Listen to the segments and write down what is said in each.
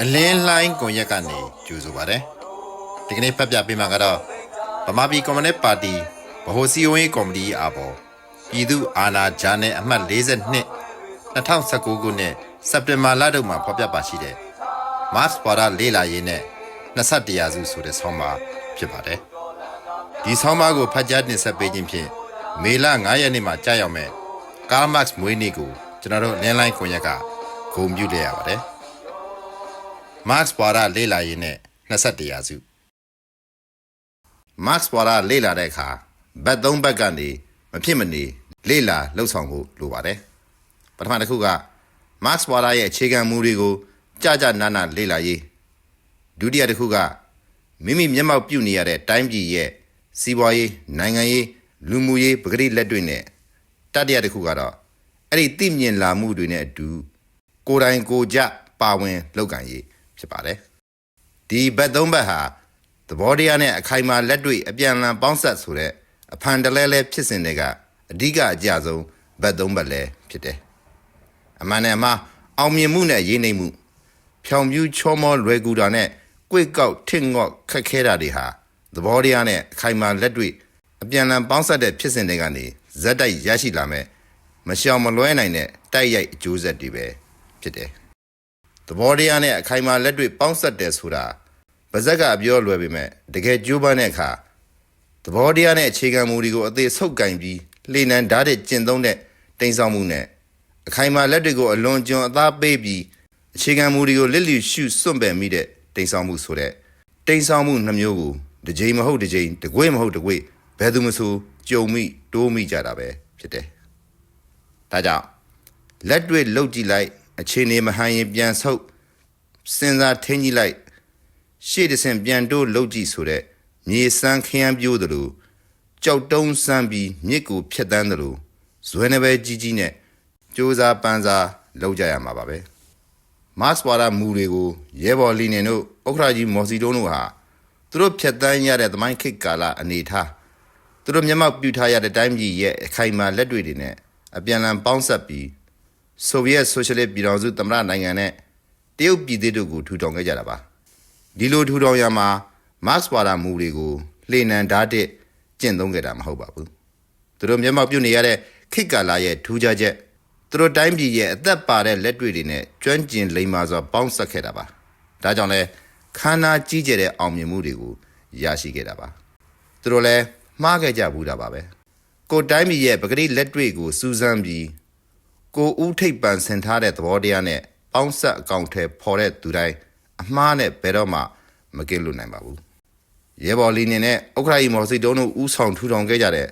အလင်းလှိုင်းကွန်ရက်ကနေကြိုဆိုပါရစေဒီကနေ့ဖတ်ပြပေးမှာကတော့ဗမာပြည်ကွန်မြူနစ်ပါတီဗဟိုစီယိုရေးကော်မတီအားပေါ်ပြည်သူအာဏာဂျာနယ်အမှတ်42 2019ခုနှစ်စက်တင်ဘာလတုန်းမှာဖော်ပြပါရှိတဲ့ Mars ပွာရလေးလာရေးနဲ့21ရာစုဆိုတဲ့ဆောင်းပါးဖြစ်ပါတယ်ဒီဆောင်းပါးကိုဖတ်ကြားတင်ဆက်ပေးခြင်းဖြင့် မေလ9ရက်နေ့မှာကြာရောက်မဲ့ Karl Marx မွေးနေ့ကိုကျွန်တော်တို့လင်းလိုင်းကွန်ရက်ကဂုဏ်ပြုလိုက်ရပါတယ် Marx ပွာရလေးလာရေးနဲ့21ရာစု Marx ပွာရလေးလာတဲ့အခါဘတ်သုံးဘက်ကနေမဖြစ်မနေလေးလာလှုပ်ဆောင်ဖို့လိုပါတယ်ပထမတစ်ခုက Marx ပွာရရဲ့အခြေခံမူတွေကိုကြကြနာနာလေးလာရေးဒုတိယတစ်ခုကမိမိမျက်မှောက်ပြုနေရတဲ့တိုင်းပြည်ရဲ့စီးပွားရေးနိုင်ငံရေး လူမှုရေးပဂတိလက်တွေနဲ့တတိယတစ်ခုကတော့အဲ့ဒီသိမြင်လာမှုတွေနဲ့အတူကိုယ်တိုင်ကိုယ်ကြပါဝင်လုပ်ကံရေးဖြစ်ပါတယ်ဒီဘက်သုံးဘက်ဟာသဘောတရားနဲ့အခိုင်အမာလက်တွေ့အပြန်အလှန်ပေါင်းဆက်ဆိုတဲ့အဖန်တလဲလဲဖြစ်စဉ်တွေကအဓိကအကြဆုံးဘက်သုံးဘက်လဲဖြစ်တယ်အမှန်နဲ့အမှားအောင်မြင်မှုနဲ့ရင်းနှီးမှုဖြောင်ပြူးချောမောလွယ်ကူတာနဲ့ကွေ့ကောက်ထင့်ငေါ့ခက်ခဲတာတွေဟာသဘောတရားနဲ့အခိုင်အမာလက်တွေ့ အပြန်အလှန်ပေါင်းစပ်တဲ့ဖြစ်စဉ်တွေကနေဇက်တိုက်ရရှိလာမဲ့မရှောင်မလွဲနိုင်တဲ့တိုက်ရိုက်အကျိုးဆက်တွေပဲဖြစ်တယ်။သဘောတရားနဲ့အခိုင်အမာလက်တွေ့ပေါင်းစပ်တယ်ဆိုတာဗဇက်ကအပြောလွယ်ပေမဲ့တကယ်ကြိုးပမ်းတဲ့အခါသဘောတရားနဲ့အခြေခံမူတွေကိုအသေးဆုပ်ကင်ပြီးလှေနံဓာတ်တဲ့ကျင့်သုံးတဲ့တိမ်ဆောင်မှုနဲ့အခိုင်အမာလက်တွေကိုအလွန်ကျွံအသားပေးပြီးအခြေခံမူတွေကိုလစ်လျူရှုစွန့်ပယ်မိတဲ့တိမ်ဆောင်မှုဆိုတဲ့တိမ်ဆောင်မှုနှမျိုးကိုတစ်ကြိမ်မဟုတ်တစ်ကြိမ်တစ်ကွေ့မဟုတ်တစ်ကွေ့ ဘယ်သူမဆိုကြုံမိတိုးမိကြတာပဲဖြစ်တယ်။ဒါကြောင့်လက်တွေ့လှုပ်ကြည့်လိုက်အခြေအနေမဟန်ရင်ပြန်ဆုပ်စဉ်းစားထင်းကြည့်လိုက်ရှေ့တစ်ဆင့်ပြန်တိုးလှုပ်ကြည့်ဆိုတဲ့မြေစမ်းခရမ်းပြိုးသလိုကြောက်တုံးစမ်းပြီးမြစ်ကိုဖျက်တမ်းသလိုဇွဲနှပဲကြီးကြီးနဲ့စူးစားပန်းစားလှုပ်ကြရမှာပါပဲ။မတ်စဝါဒမူတွေကိုရဲဘော်လီနင်တို့ဥက္ခရာကြီးမော်စီတုံးတို့ဟာသူတို့ဖြတ်တန်းရတဲ့သမိုင်းခေတ်ကာလအနေထား သူတို့မျက်မှောက်ပြုထားရတဲ့တိုင်းပြည်ရဲ့အခိုင်အမာလက်တွေတွေနဲ့အပြန်အလှန်ပေါင်းစပ်ပြီးဆိုဗီယက်ဆိုရှယ်လစ်ပြည်ထောင်စုသမ္မတနိုင်ငံနဲ့တရုတ်ပြည်သေးတို့ကိုထူထောင်ခဲ့ကြတာပါဒီလိုထူထောင်ရမှာမတ်စဝါဒမူတွေကိုလှေနံဓာတ်တစ်ကျင့်သုံးခဲ့တာမဟုတ်ပါဘူးသူတို့မျက်မှောက်ပြုနေရတဲ့ခိတ်ကာလာရဲ့ထူးခြားချက်သူတို့တိုင်းပြည်ရဲ့အသက်ပါတဲ့လက်တွေတွေနဲ့ကျွမ်းကျင်လိမ္မာစွာပေါင်းစပ်ခဲ့တာပါဒါကြောင့်လဲခန္ဓာကြီးကျယ်တဲ့အောင်မြင်မှုတွေကိုရရှိခဲ့တာပါသူတို့လည်း မှားခဲ့ကြဘူးတာပါပဲကိုယ်တိုင်းပြည်ရဲ့ပဂတိလက်တွေကိုစူးစမ်းပြီးကိုယ်ဦးထိပ်ပန်ဆင်ထားတဲ့သဘောတရားနဲ့ပေါင်းဆက်အကောင့်ထဲပေါ်တဲ့သူတိုင်းအမှားနဲ့ဘယ်တော့မှမကင်းလို့နိုင်ပါဘူးရဲဘော်လီနေနဲ့ဥက္ခရာကြီးမော်စီတုံးတို့ဦးဆောင်ထူထောင်ခဲ့ကြတဲ့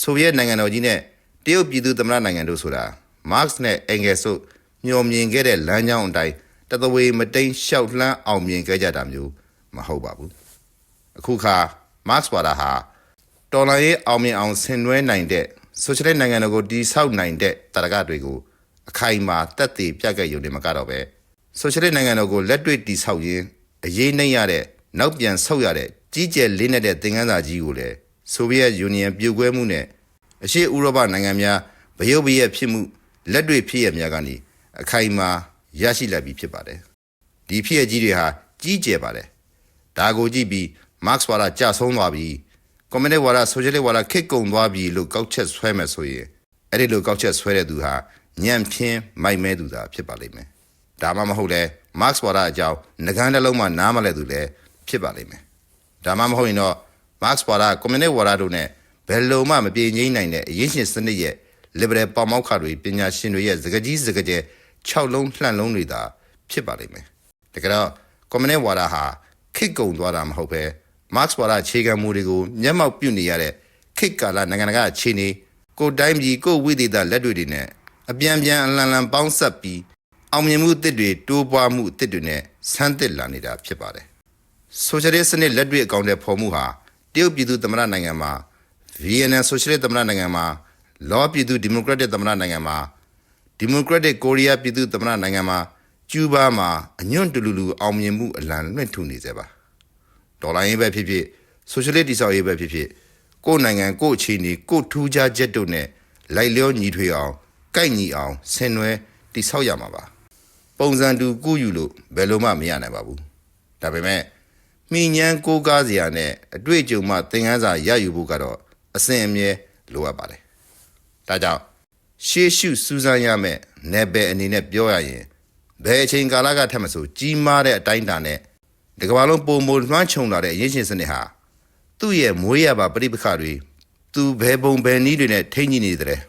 ဆိုဗီယက်နိုင်ငံတော်ကြီးနဲ့တရုတ်ပြည်သူ့သမ္မတနိုင်ငံတို့ဆိုတာမတ်စ်နဲ့အင်ဂယ်စ်တို့ညှော်မြင်ခဲ့တဲ့လမ်းကြောင်းအတိုင်းတသဝေမတိန်လျှောက်လှမ်းအောင်မြင်ခဲ့ကြတာမျိုးမဟုတ်ပါဘူးအခုခါမတ်စ်ဝါဒဟာ တော်လိုင်းရေးအောင်မြင်အောင်ဆင်နွှဲနိုင်တဲ့ဆိုရှယ်လစ်နိုင်ငံတော်ကိုတည်ဆောက်နိုင်တဲ့တရကတွေကိုအခိုင်အမာတက်တည်ပြတ်ခဲ့ရုံနဲ့မကတော့ပဲဆိုရှယ်လစ်နိုင်ငံတော်ကိုလက်တွေ့တည်ဆောက်ရင်းအရေးနှိမ့်ရတဲ့နောက်ပြန်ဆုတ်ရတဲ့ကြီးကျယ်လေးနက်တဲ့သင်ခန်းစာကြီးကိုလည်းဆိုဗီယက်ယူနီယံပြိုကွဲမှုနဲ့အရှေ့ဥရောပနိုင်ငံများဗရုတ်ဗရက်ဖြစ်မှုလက်တွေ့ဖြစ်ရများကနေအခိုင်အမာရရှိလာပြီဖြစ်ပါတယ်ဒီဖြစ်ရကြီးတွေဟာကြီးကျယ်ပါတယ်ဒါကိုကြည့်ပြီးမတ်စ်ဝါဒကြဆုံးသွားပြီ ကွန်မြူနတီဝါဒဆိုရှယ်လစ်ဝါဒခစ်ကုံသွားပြီလို့ကောက်ချက်ဆွဲမယ်ဆိုရင်အဲ့ဒီလိုကောက်ချက်ဆွဲတဲ့သူဟာညံ့ဖျင်းမိုက်မဲသူသာဖြစ်ပါလိမ့်မယ်ဒါမှမဟုတ်လဲမတ်စ်ဝါဒအကြောင်းငကန်းတစ်လုံးမှနားမလဲသူလည်းဖြစ်ပါလိမ့်မယ်ဒါမှမဟုတ်ရင်တော့ Marx ဝါဒကွန်မြူနစ်ဝါဒတို့နဲ့ဘယ်လိုမှမပြေငြိမ်းနိုင်တဲ့အရေးရှင်စနစ်ရဲ့ liberal ပေါမောက်ခတွေပညာရှင်တွေရဲ့စကားကြီးစကားကျဲ6လုံးလှန့်လုံးတွေသာဖြစ်ပါလိမ့်မယ်။တကယ်တော့ကွန်မြူနစ်ဝါဒဟာခိတ်ကုံသွားတာမဟုတ်ပဲ Marx ဝါဒအခြေခံမူတွေကိုမျက်မှောက်ပြုနေရတဲ့ခိတ်ကာလနိုင်ငံတကာအခြေအနေကိုယ်တိုင်းပြည်ကိုယ်ဝိသေသလက်တွေတွေနဲ့အပြန်ပြန်အလန်လန်ပေါင်းဆက်ပြီးအောင်မြင်မှုအသစ်တွေတိုးပွားမှုအသစ်တွေနဲ့ဆန်းသစ်လာနေတာဖြစ်ပါတယ်။ဆိုရှယ်လစ်စနစ်လက်တွေ့အကောင့်တဲ့ဖော်မှုဟာတရုတ်ပြည်သူ့သမ္မတနိုင်ငံမှာဗီယက်နမ်ဆိုရှယ်လစ်သမ္မတနိုင်ငံမှာလောပြည်သူ့ဒီမိုကရက်တစ်သမ္မတနိုင်ငံမှာဒီမိုကရက်တစ်ကိုရီးယားပြည်သူ့သမ္မတနိုင်ငံမှာကျူးဘားမှာအညွန့်တူလူလူအောင်မြင်မှုအလံလွှင့်ထူနေစေပါ ဒေါ်လာရင်းပဲဖြစ်ဖြစ်ဆိုရှယ်လစ်တိဆောက်ရေးပဲဖြစ်ဖြစ်ကိုယ့်နိုင်ငံကိုယ့်အခြေအနေကိုယ့်ထူးခြားချက်တို့နဲ့လိုက်လျောညီထွေအောင်ကိုက်ညီအောင်ဆင်နွှဲတိဆောက်ရမှာပါပုံစံတူကူးယူလို့ဘယ်လိုမှမရနိုင်ပါဘူးဒါပေမဲ့မိညမ်းကိုးကားစရာနဲ့အတွေ့အကြုံမှသင်ခန်းစာရယူဖို့ကတော့အစဉ်အမြဲလိုအပ်ပါတယ်ဒါကြောင့်ရှေးရှုစူးစမ်းရမယ့်နယ်ပယ်အနေနဲ့ပြောရရင်ဘယ်အချိန်ကာလကထက်မဆိုကြီးမားတဲ့အတိုင်းအတာနဲ့ ဒီကမ္ဘာလုံးပုံမလွှမ်းခြုံလာတဲ့အရင်းရှင်စနစ်ဟာသူ့ရဲ့မွေးရပါပြိပခတွေသူဘယ်ပုံဘယ်နည်းတွေနဲ့ထိန်းညှိနေတဲ့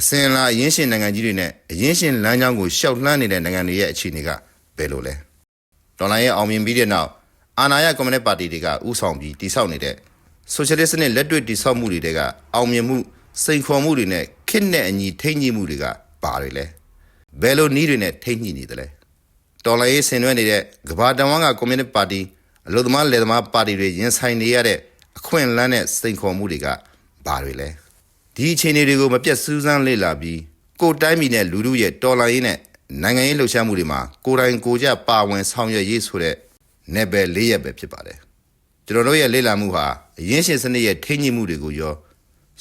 အစင်လာအရင်းရှင်နိုင်ငံကြီးတွေနဲ့အရင်းရှင်လမ်းကြောင်းကိုရှောက်လှမ်းနေတဲ့နိုင်ငံတွေရဲ့အခြေအနေကဘယ်လိုလဲဒေါ်လာရဲ့အောင်မြင်ပြီးတဲ့နောက်အာဏာရကွန်မြူနစ်ပါတီတွေကဥဆောင်ပြီးတိဆောက်နေတဲ့ဆိုရှယ်လစ်စနစ်လက်တွေ့တိဆောက်မှုတွေကအောင်မြင်မှုစိန်ခေါ်မှုတွေနဲ့ခစ်နဲ့အညီထိန်းညှိမှုတွေကဘာတွေလဲဘယ်လိုနည်းတွေနဲ့ထိန်းညှိနေသလဲ တော်လိုင်းရေးဆင်နွှဲနေတဲ့ကမ္ဘာတဝန်းကကွန်မြူနစ်ပါတီအလို့သမားလယ်သမားပါတီတွေရင်ဆိုင်နေရတဲ့အခွင့်အလမ်းနဲ့စိန်ခေါ်မှုတွေကဘာတွေလဲဒီအခြေအနေတွေကိုမပြတ်စူးစမ်းလေ့လာပြီးကိုယ်တိုင်းပြည်နဲ့လူလူရဲ့တော်လှန်ရေးနဲ့နိုင်ငံရေးလှုပ်ရှားမှုတွေမှာကိုယ်တိုင်ကိုယ်ကျပါဝင်ဆောင်ရွက်ရေးဆိုတဲ့နယ်ပယ်လေးရပ်ပဲဖြစ်ပါတယ်ကျွန်တော်တို့ရဲ့လေ့လာမှုဟာအရင်းရှင်စနစ်ရဲ့ထိန်းညှိမှုတွေကိုရော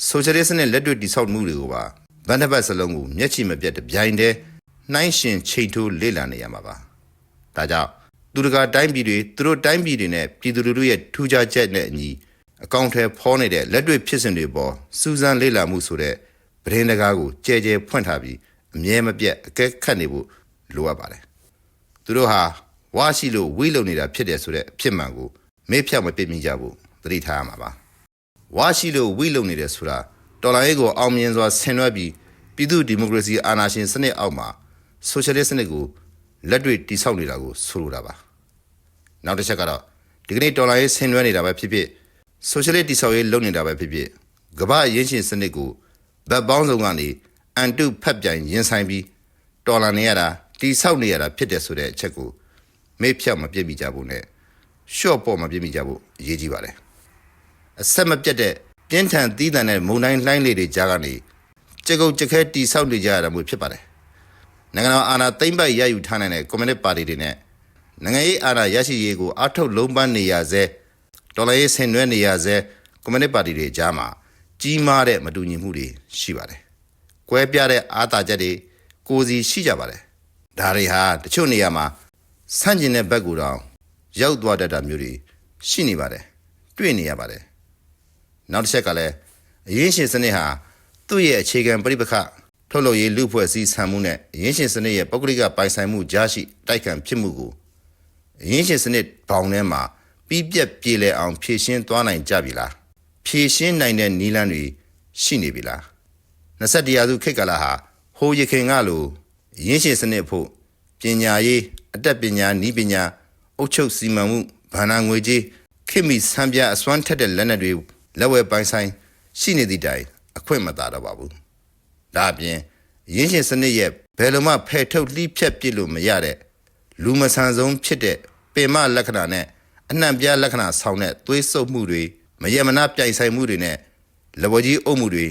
ဆိုရှယ်လစ်စနစ်လက်တွေ့တည်ဆောက်မှုတွေကိုပါဗန်ဒဘတ်စလုံးကိုမျက်ခြေမပြတ်တပြိုင်တည်းနှိုင်းရှင်ချိန်ထိုးလေ့လာနေရမှာပါ ဒါကြောင့်သူတကာတိုင်းပြည်တွေသူတို့တိုင်းပြည်တွေနဲ့ပြည်သူလူထုရဲ့ထူးခြားချက်နဲ့အညီအကောင့်ထဲဖော်နေတဲ့လက်တွေ့ဖြစ်စဉ်တွေပေါ်စူးစမ်းလေ့လာမှုဆိုတဲ့ပရင်းတကားကိုကြဲကြဲဖွင့်ထားပြီးအမြဲမပြတ်အကဲခတ်နေဖို့လိုအပ်ပါတယ်သူတို့ဟာဝါရှိလို့ဝိလုံနေတာဖြစ်တယ်ဆိုတဲ့အဖြစ်မှန်ကိုမေ့ဖြောက်မပြစ်မိကြဘူးသတိထားရမှာပါဝါရှိလို့ဝိလုံနေတယ်ဆိုတာတော်လိုင်းရေးကိုအောင်မြင်စွာဆင်နွှဲပြီးပြည်သူဒီမိုကရေစီအာဏာရှင်စနစ်အောက်မှာဆိုရှယ်လစ်စနစ်ကို လက်တွေ့တည်ဆောက်နေတာကိုဆိုလိုတာပါနောက်တစ်ချက်ကတော့ဒီကနေ့ဒေါ်လာရေးဆင်နွှဲနေတာပဲဖြစ်ဖြစ်ဆိုရှယ်လစ်တိဆောက်ရေးလုပ်နေတာပဲဖြစ်ဖြစ်ကမ္ဘာရင်းရှင်စနစ်ကိုဗတ်ပေါင်းစုံကနေအန်တုဖက်ပြိုင်ရင်ဆိုင်ပြီးဒေါ်လာနေရတာတိဆောက်နေရတာဖြစ်တယ်ဆိုတဲ့အချက်ကိုမေ့ဖြောက်မပြစ်မိကြဘူးနဲ့ရှော့ပေါ့မပြစ်မိကြဘူးအရေးကြီးပါတယ်အဆက်မပြတ်တဲ့ပြင်းထန်သီးသန့်တဲ့မုံတိုင်းလှိုင်းလေးတွေကြားကနေကြက်ကုတ်ကြက်ခဲတိဆောက်နေကြရတာမျိုးဖြစ်ပါတယ် နိုင်ငံတော်အာဏာသိမ်းပိုက်ရယူထားနိုင်တဲ့ကွန်မြူနစ်ပါတီတွေနဲ့နိုင်ငံရေးအာဏာရရှိရေးကိုအထောက်လုံးပန်းနေရစေဒေါ်လာရေးဆင်နွှဲနေရစေကွန်မြူနစ်ပါတီတွေကြားမှာကြီးမားတဲ့မတူညီမှုတွေရှိပါတယ်။ကွဲပြားတဲ့အာသာချက်တွေကိုယ်စီရှိကြပါတယ်။ဒါတွေဟာတချို့နေရာမှာဆန့်ကျင်တဲ့ဘက်ကူတောင်ရောက်သွားတတ်တာမျိုးတွေရှိနေပါတယ်။တွေ့နေရပါတယ်။နောက်တစ်ချက်ကလည်းအရင်းရှင်စနစ်ဟာသူ့ရဲ့အခြေခံပြိပခ ထုတ်လုပ်ရေးလူဖွဲ့စည်းဆံမှုနဲ့အရင်းရှင်စနစ်ရဲ့ပုဂ္ဂလိကပိုင်ဆိုင်မှုကြားရှိတိုက်ခံဖြစ်မှုကိုအရင်းရှင်စနစ်ဘောင်ထဲမှာပြီးပြက်ပြေလည်အောင်ဖြည့်ရှင်းသွားနိုင်ကြပြီလားဖြည့်ရှင်းနိုင်တဲ့နီလန်းတွေရှိနေပြီလား21ရာစုခေတ်ကာလဟာဟိုးရခင်ကလိုအရင်းရှင်စနစ်ဖို့ပညာရေးအတတ်ပညာဤပညာအုပ်ချုပ်စီမံမှုဗန္နာငွေကြေးခေတ်မီစံပြအစွမ်းထက်တဲ့လက်နက်တွေလက်ဝဲပိုင်ဆိုင်ရှိနေသည့်တိုင်အခွင့်မသာတော့ပါဘူး ဒါအပြင်အရင်းရှင်စနစ်ရဲ့ဘယ်လိုမှဖယ်ထုတ်လှိဖြက်ပြစ်လို့မရတဲ့လူမဆန်ဆုံးဖြစ်တဲ့ပင်မလက္ခဏာနဲ့အနှံ့ပြားလက္ခဏာဆောင်တဲ့သွေးဆုပ်မှုတွေမယမနာပြိုင်ဆိုင်မှုတွေနဲ့လဘကြီးအုပ်မှုတွေ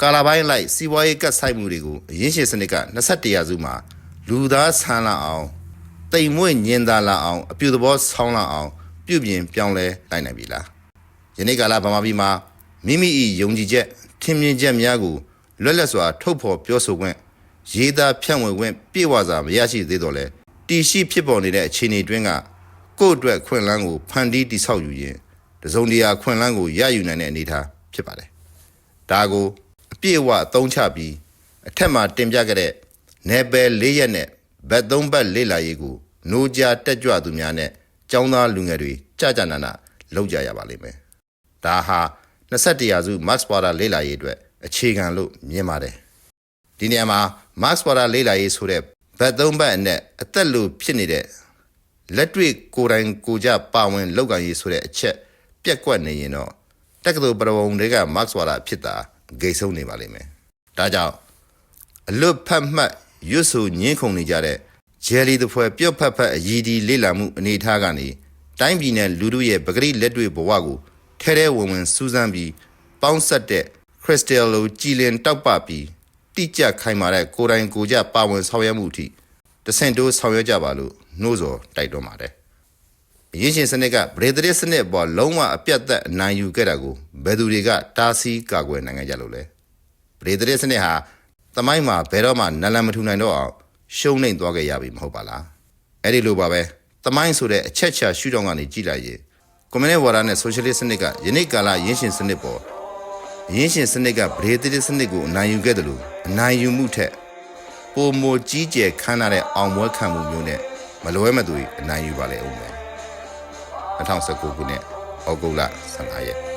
ကာလာပိုင်းလိုက်စီးပွားရေးကတ်ဆိုင်မှုတွေကိုအရင်းရှင်စနစ်က21ရာစုမှာလူသားဆန်လာအောင်တိမ်မွေ့ညင်သာလာအောင်အပြူသဘောဆောင်းလာအောင်ပြုပြင်ပြောင်းလဲနိုင်နိုင်ပြီလားယနေ့ကာလဗမာပြည်မှာမိမိ၏ယုံကြည်ချက်ထင်မြင်ချက်များကို လွတ်လပ်စွာထုတ်ဖော်ပြောဆိုခွင့်ရေးသားဖြန့်ဝေခွင့်ပြေဝစွာမရရှိသေးတော့လဲတီရှိဖြစ်ပေါ်နေတဲ့အခြေအနေတွင်းကကိုယ့်အတွက်ခွင့်လန်းကိုဖန်တီးတိဆောက်ယူရင်တစုံတရာခွင့်လန်းကိုရယူနိုင်တဲ့အနေအထားဖြစ်ပါတယ်။ဒါကိုအပြည့်အဝအသုံးချပြီးအထက်မှာတင်ပြခဲ့တဲ့နယ်ပယ်၄ရက်နဲ့ဘက်၃ဘက်လေးလာရေးကို노ကြတက်ကြွသူများနဲ့ចောင်းသားလူငယ်တွေကြကြနာနာလောက်ကြရပါလိမ့်မယ်။ဒါဟာ21ရာစု Max Border လေးလာရေးအတွက် အခြေခံလို့မြင်ပါတယ်။ဒီနေရာမှာ Max Border လေးလာရေးဆိုတဲ့ဘက်သုံးဘက်အနဲ့အသက်လူဖြစ်နေတဲ့လက်တွေ့ကိုယ်တိုင်ကိုယ်ကြပါဝင်လောက်ကန်ရေးဆိုတဲ့အချက်ပြက်ကွက်နေရင်တော့တက္ကသိုလ်ပရဝုံတွေက Max Border ဖြစ်တာဂိတ်ဆုံးနေပါလိမ့်မယ်။ဒါကြောင့်အလွတ်ဖတ်မှတ်ရွတ်ဆိုညင်းခုန်နေကြတဲ့ဂျယ်လီတဖွဲပြုတ်ဖတ်ဖတ်အည်ဒီလေးလာမှုအနေအထားကနေတိုင်းပြည်နယ်လူထုရဲ့ပဂရိလက်တွေ့ဘဝကိုထဲထဲဝင်ဝင်စူးစမ်းပြီးပေါင်းဆက်တဲ့ခ ရစ်စတယ်လိုကြည်လင်တောက်ပပြီးတိကျခိုင်မာတဲ့ကိုယ်တိုင်ကိုယ်ကြပါဝင်ဆောင်ရွက်မှုအထိတဆင့်တိုးဆောင်ရွက်ကြပါလို့နှိုးဆော်တိုက်တွန်းပါတယ်အရေးရှင်စနစ်ကဗရေဒရစ်စနစ်အပေါ်လုံးဝအပြတ်သက်အနိုင်ယူခဲ့တာကိုဘယ်သူတွေကတားဆီးကာကွယ်နိုင်ကြလို့လဲဗရေဒရစ်စနစ်ဟာသမိုင်းမှာဘယ်တော့မှနလန်မထူနိုင်တော့အောင်ရှုံးနိမ့်သွားခဲ့ရပြီမဟုတ်ပါလားအဲ့ဒီလိုပါပဲသမိုင်းဆိုတဲ့အချက်ချာရှုထောင့်ကနေကြည့်လိုက်ရင်ကွန်မြူနစ်ဝါဒနဲ့ဆိုရှယ်လစ်စနစ်ကယနေ့ကာလရင်းရှင်စနစ်ပေါ် ရင်းရှင်စနစ်ကဗရေဒရစ်စနစ်ကိုအနိုင်ယူခဲ့တယ်လို့အနိုင်ယူမှုထက်ပိုမိုကြီးကျယ်ခမ်းနားတဲ့အောင်ပွဲခံမှုမျိုးနဲ့မလွဲမသွေအနိုင်ယူပါလေဦးမယ်2019ခုနှစ်ဩဂုတ်လ15ရက်